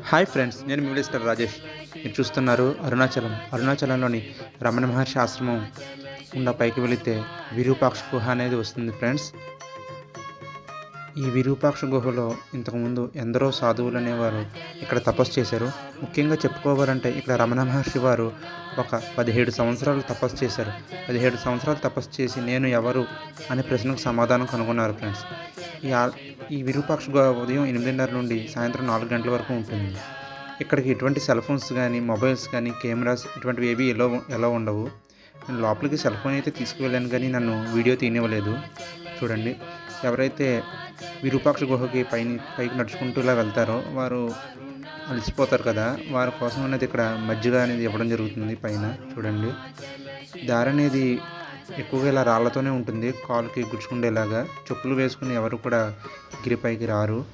Hi friends నేను minister Rajesh. మీరు చూస్తున్నారు అరుణాచలం అరుణాచలంలోని రమణ మహర్షి ఆశ్రమం గుండా పైకి వెళితే విరూపాక్ష గుహ అనేది వస్తుంది ఫ్రెండ్స్. ఈ విరూపాక్ష గుహలో ఇంతకుముందు ఎందరో సాధువులు అనేవారు ఇక్కడ తపస్సు చేశారు. ముఖ్యంగా చెప్పుకోవాలంటే ఇక్కడ రమణ మహర్షి వారు ఒక పదిహేడు సంవత్సరాలు తపస్సు చేశారు. పదిహేడు సంవత్సరాలు తపస్సు చేసి నేను ఎవరు అనే ప్రశ్నకు సమాధానం కనుగొన్నారు ఫ్రెండ్స్. ఈ ఈ విరూపాక్ష గుహ ఉదయం ఎనిమిదిన్నర నుండి సాయంత్రం నాలుగు గంటల వరకు ఉంటుంది. ఇక్కడికి ఎటువంటి సెల్ ఫోన్స్ కానీ మొబైల్స్ కానీ కెమెరాస్ ఇటువంటివి ఏవి ఎలా ఎలా ఉండవు. నేను లోపలికి సెల్ ఫోన్ అయితే తీసుకువెళ్ళాను కానీ నన్ను వీడియో తీయనివ్వలేదు చూడండి ఎవరైతే విరూపాక్ష గుహకి పైన పైకి నడుచుకుంటూ ఇలా వెళ్తారో వారు అలసిపోతారు కదా. వారి కోసం అనేది ఇక్కడ మజ్జిగ అనేది ఇవ్వడం జరుగుతుంది పైన. చూడండి. దారి అనేది ఎక్కువగా ఇలా రాళ్ళతోనే ఉంటుంది. కాలుకి గుచ్చుకుండేలాగా. చెప్పులు వేసుకుని ఎవరు కూడా గిరిపైకి రారు.